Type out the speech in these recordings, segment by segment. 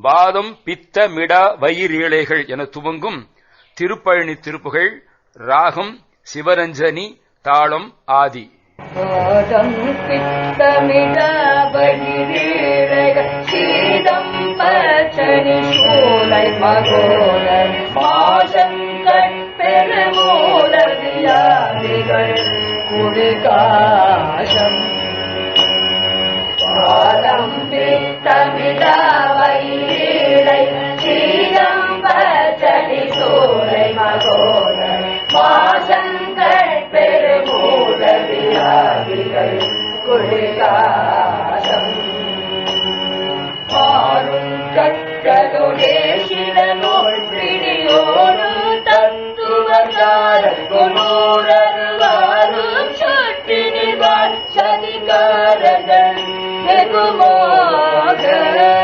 வாதம் பித்த மிடா வயிறேழைகள் என துவங்கும் திருப்பழனி திருப்புகள் ராகம் சிவரஞ்சனி தாளம் ஆதி. சீதம் பச்சனி சூலை மகோல பாசம் தேவன் குடிகாசம் பாதம் பித்தமிழா வயிலை சீதம்பச்சடி சோலை மகோதர் மாசங்கள் பெருமூல விழாவிகள் çani kareden ne kumakın.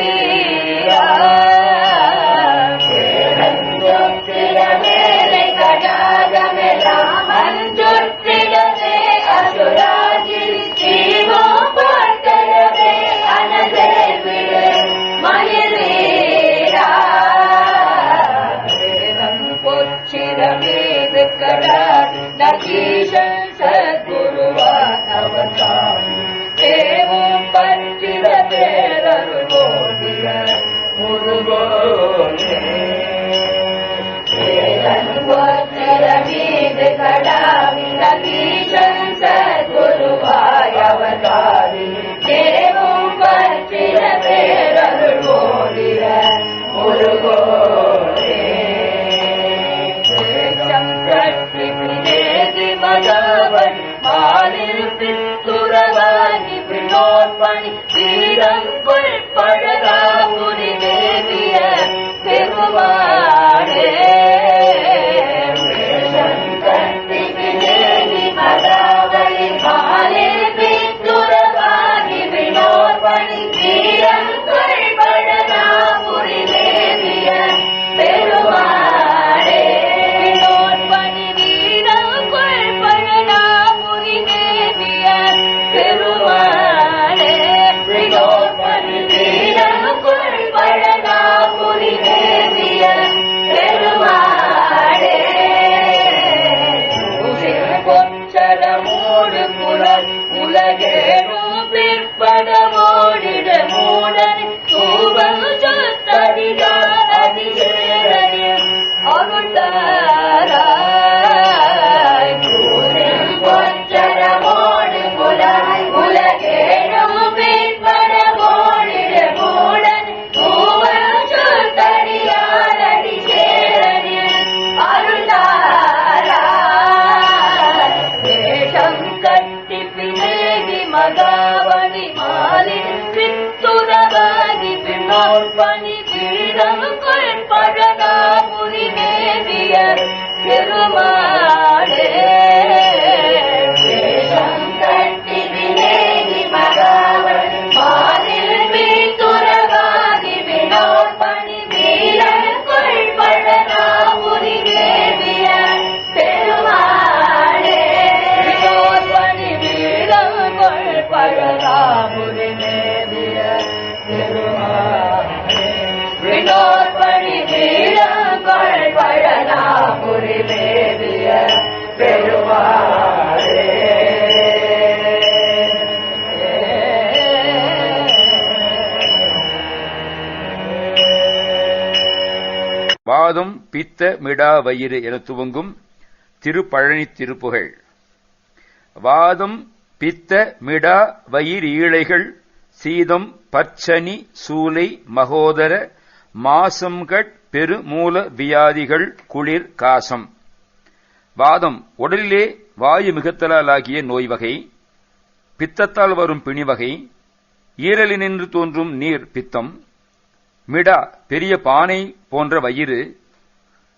ोने वेदनुवत्तरवेदकडा பெருமாளே பித்த மிடா வயிறு என துவங்கும் திருப்பழனி திருப்புகள். வாதம் பித்த மிடா வயிறு ஈழைகள் சீதம் பச்சனி சூலை மகோதர மாசம்கட் பெருமூல வியாதிகள் குளிர் காசம். வாதம் உடலிலே வாயு மிகுத்தலாலாகிய நோய் வகை பித்தத்தால் வரும் பிணிவகை ஈரலினின்று தோன்றும் நீர் பித்தம் மிடா பெரிய பானை போன்ற வயிறு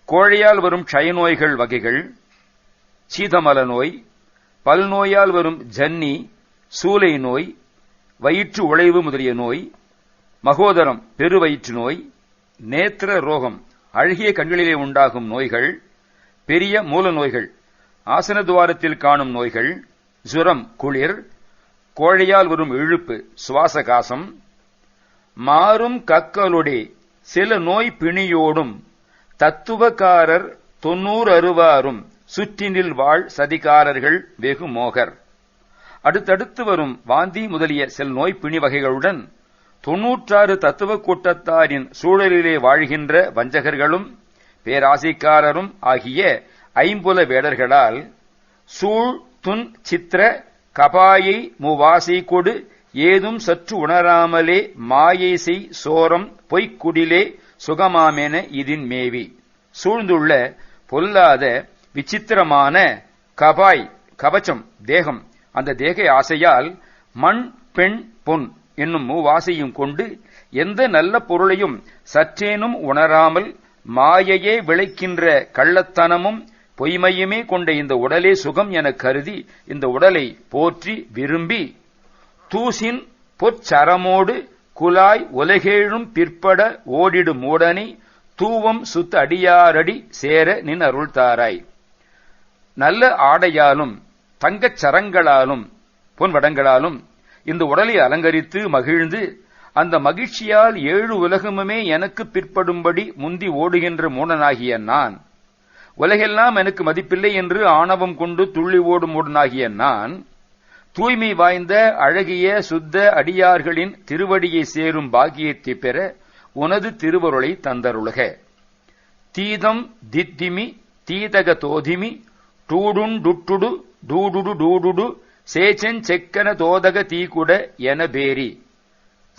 கோழையால் வரும் க்ஷயநோய்கள் வகைகள் சீதமல நோய் பல்நோயால் வரும் ஜன்னி சூலை நோய் வயிற்று உழைவு முதலிய நோய் மகோதரம் பெருவயிற்று நோய் நேத்திர ரோகம் அழகிய கண்களிலே உண்டாகும் நோய்கள் பெரிய மூல நோய்கள் ஆசன துவாரத்தில் காணும் நோய்கள் ஜுரம் குளிர் கோழையால் வரும் இழுப்பு சுவாச காசம் மாறும் கக்கலுடே சில நோய் பிணியோடும் தத்துவக்காரர் தொன்னூறு அறுவாரும் சுற்றினில் வாழ் சதிகாரர்கள் வெகு மோகர். அடுத்தடுத்து வரும் வாந்தி முதலிய செல் நோய் பிணி வகைகளுடன் தொன்னூற்றாறு தத்துவ கூட்டத்தாரின் சூழலிலே வாழ்கின்ற வஞ்சகர்களும் பேராசிக்காரரும் ஆகிய ஐம்புல வேடர்களால் சூழ் துன் சித்திர கபாயை மூவாசை கொடு ஏதும் சற்று உணராமலே மாயை செய் சோரம் பொய்க்குடிலே சுகமாமென இதின் மேவி. சூழ்ந்துள்ள பொல்லாத விசித்திரமான கபாய் கவச்சம் தேகம். அந்த தேக ஆசையால் மண் பெண் பொன் என்னும் மூவாசையும் கொண்டு எந்த நல்ல பொருளையும் சற்றேனும் உணராமல் மாயையே விளைக்கின்ற கள்ளத்தனமும் பொய்மையுமே கொண்ட இந்த உடலே சுகம் என கருதி இந்த உடலை போற்றி விரும்பி தூசின் பொற்சரமோடு குலாய் உலகேழும் பிற்பட ஓடிடு மூடனை தூவம் சுத்த அடியாரடி சேர நின் அருள்தாராய் நல்ல ஆடையாலும் தங்கச் சரங்களாலும் பொன்வடங்களாலும் இந்த உடலை அலங்கரித்து மகிழ்ந்து அந்த மகிழ்ச்சியால் ஏழு உலகமுமே எனக்கு பிற்படும்படி முந்தி ஓடுகின்ற மூடனாகிய நான். உலகெல்லாம் எனக்கு மதிப்பில்லை என்று ஆணவம் கொண்டு துள்ளி ஓடும் மூடனாகிய நான் தூய்மை வாய்ந்த அழகிய சுத்த அடியார்களின் திருவடியை சேரும் பாக்கியத்தை பெற உனது திருவருளை தந்தருளுக. தீதம் தித்திமி தீதக தோதிமி டூடுண்டுட்டுடு டூடுடு டூடுடு சேச்சன் செக்கன தோதக தீக்குட என பேரி.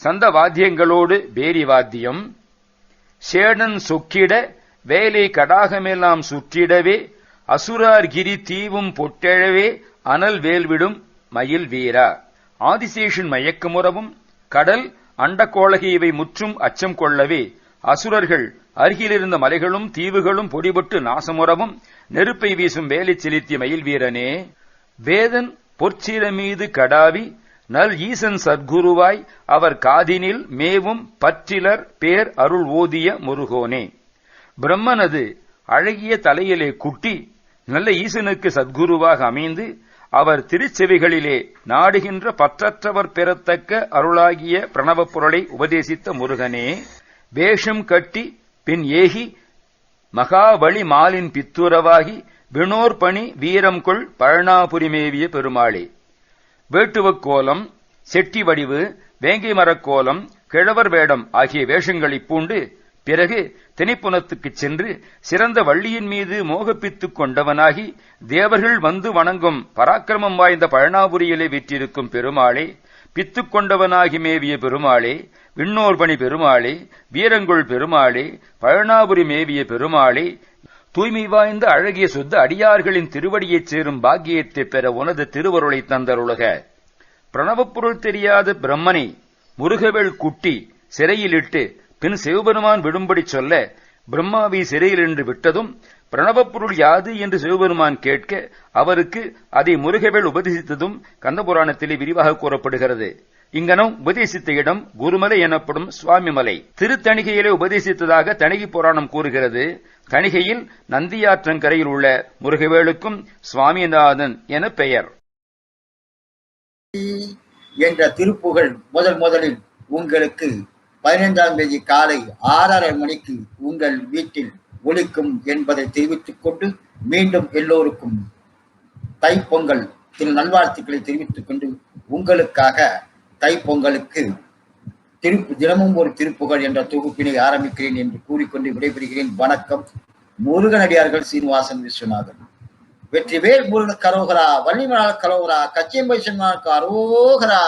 சந்த வாத்தியங்களோடு பேரி வாத்தியம். சேடன் சொக்கிட வேலை கடாகமெல்லாம் சுற்றிடவே அசுரார் கிரி தீவும் பொட்டெழவே அனல் வேல்விடும் மயில் வீரா. ஆதிசேஷன் மயக்கமுறவும் கடல் அண்டக்கோளகை இவை முற்றும் அச்சம் கொள்ளவே. அசுரர்கள் அருகிலிருந்த மலைகளும் தீவுகளும் பொடிபட்டு நாசமுறவும் நெருப்பை வீசும் வேலை செலுத்திய மயில் வீரனே. வேதன் பொற்சீர மீது கடாவி நல் ஈசன் சத்குருவாய் அவர் காதினில் மேவும் பற்றிலர் பேர் அருள் ஓதிய முருகோனே. பிரம்மனது அழகிய தலையிலே குட்டி நல்ல ஈசனுக்கு சத்குருவாக அமைந்து அவர் திருச்செவிகளிலே நாடுகின்ற பற்றற்றவர் பெறத்தக்க அருளாகிய பிரணவப் பொருளை உபதேசித்த முருகனே வேஷம் கட்டி பின் ஏகி மகாபலி மாலின் பித்துரவாகி வினோர் பணி வீரம் கொள் பழனாபுரிமேவிய பெருமாளே. வேட்டுவக் கோலம் செட்டி வடிவு வேங்கை மரக்கோலம் கிழவர் வேடம் ஆகிய வேஷங்களைப் பூண்டு பிறகு திணைப்புனத்துக்குச் சென்று சிறந்த வள்ளியின் மீது மோகப்பித்துக் கொண்டவனாகி தேவர்கள் வந்து வணங்கும் பராக்கிரமம் வாய்ந்த பழனாபுரியிலே விற்றிருக்கும் பெருமாளே பித்துக் கொண்டவனாகி மேவிய பெருமாளே விண்ணோர்பணி பெருமாளே வீரங்குள் பெருமாளே பழனாபுரி மேவிய பெருமாளே தூய்மை வாய்ந்த அழகிய சுத்த அடியார்களின் திருவடியைச் சேரும் பாக்கியத்தைப் பெற உனது திருவருளை தந்தருளக. பிரணவப் பொருள் தெரியாத பிரம்மனை முருகவேள் குட்டி சிறையிலிட்டு பின் சிவபெருமான் விடும்படி சொல்ல பிரம்மாவை சிறையில் என்று விட்டதும் பிரணவப் பொருள் யாது? என்று சிவபெருமான் கேட்க அவருக்கு அதை முருகவேள் உபதேசித்ததும் கந்தபுராணத்திலே விரிவாக கூறப்படுகிறது. இங்கனம் உபதேசித்த இடம் குருமலை எனப்படும் சுவாமிமலை. திருத்தணிகையிலே உபதேசித்ததாக தணிகை புராணம் கூறுகிறது. தணிகையில் நந்தியாற்றங்கரையில் உள்ள முருகவேளுக்கும் சுவாமிநாதன் என பெயர். என்ற திருப்புகழ் முதல் முதலில் உங்களுக்கு பதினைந்தாம் தேதி காலை ஆறரை மணிக்கு உங்கள் வீட்டில் ஒழிக்கும் என்பதை தெரிவித்துக் கொண்டு மீண்டும் எல்லோருக்கும் தைப்பொங்கல் திரு நல்வாழ்த்துக்களை தெரிவித்துக் கொண்டு உங்களுக்காக தைப்பொங்கலுக்கு திருப்பு தினமும் ஒரு திருப்புகழ் என்ற தொகுப்பினை ஆரம்பிக்கிறேன் என்று கூறிக்கொண்டு விடைபெறுகிறேன். வணக்கம். முருகனடியார்கள் சீனிவாசன் விஸ்வநாதன். வெற்றிவேல் முருகன் கரோகரா வள்ளிமலால் கரோகரா கச்சியம்பை சொன்னார் கரோகரா